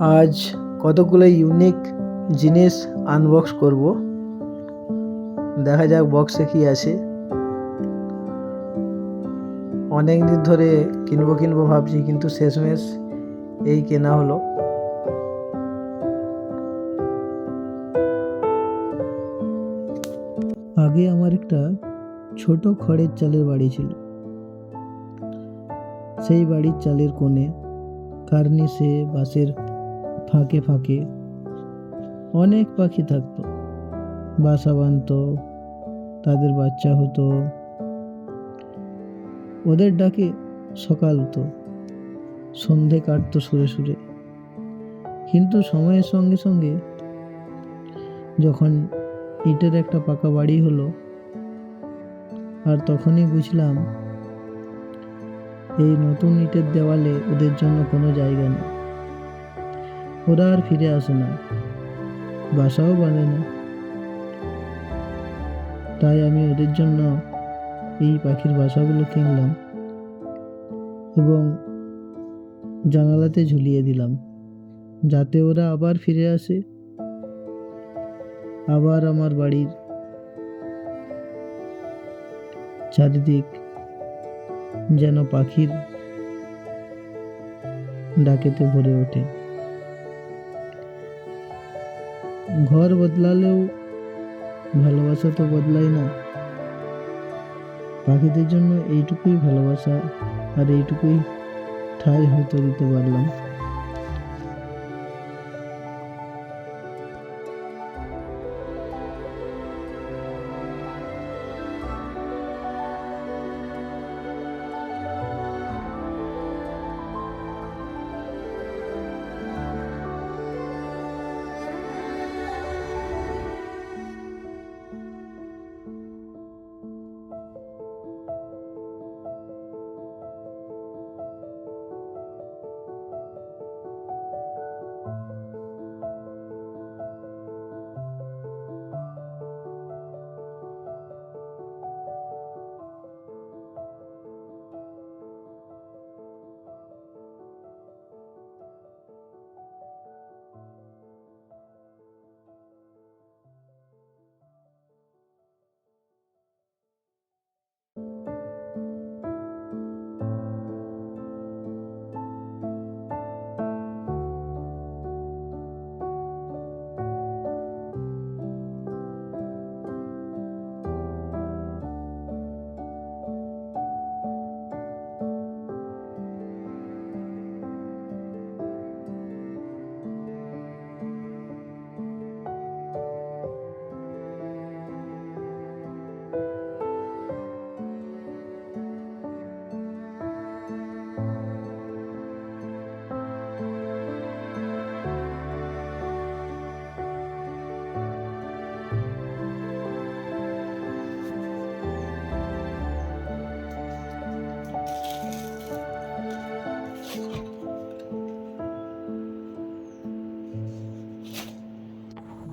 আজ কতগুলো ইউনিক জিনিস আনবক্স করব। দেখা যাক বক্সে কি আছে। অনেক দিন ধরে কিনবো কিনবো ভাবছি, কিন্তু শেষমেশ এই কেনা হলো। আগে আমার একটা ছোট খড়ের চালের বাড়ি ছিল। সেই বাড়ির চালের কোণে কার্নিশে বাঁশের ফাঁকে ফাঁকে অনেক পাখি থাকতো। বাসা বাঁধতো, তাদের বাচ্চা হতো। ওদের ডাকে সকাল হতো। সন্ধে কাটতো সুরে সুরে। কিন্তু সময়ের সঙ্গে সঙ্গে যখন ইটের একটা পাকা বাড়ি হলো, আর তখনই বুঝলাম, এই নতুন ইটের দেওয়ালে ওদের জন্য কোনো জায়গা নেই। ওরা আর ফিরে আসে না, বাসাও বাঁধে না। তাই আমি ওদের জন্য এই পাখির বাসাগুলো কিনলাম এবং জানালাতে ঝুলিয়ে দিলাম, যাতে ওরা আবার ফিরে আসে, আবার আমার বাড়ির চারিদিক যেন পাখির ডাকেতে ভরে ওঠে। ঘর বদলালেও ভালোবাসা তো বদলায় না। পাখিদের জন্য এইটুকুই ভালোবাসা আর এইটুকুই ঠাই হয়তো দিতে পারলাম।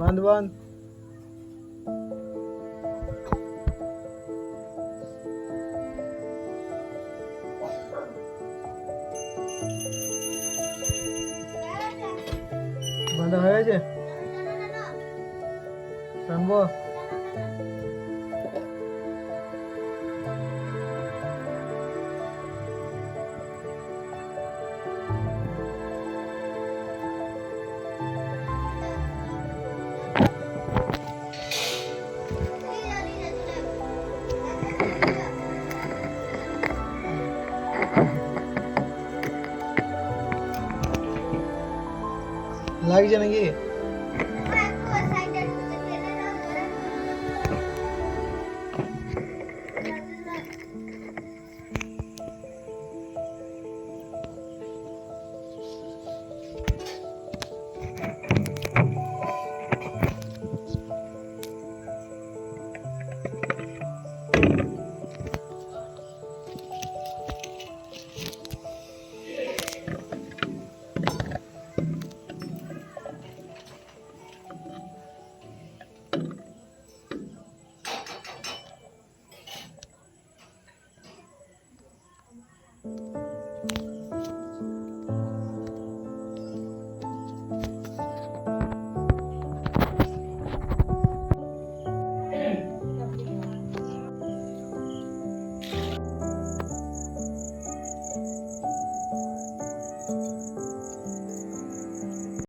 বান্ধ বান্ধ বাঁধা হয়ে গেছে টানবো भाग जाएँगे। Música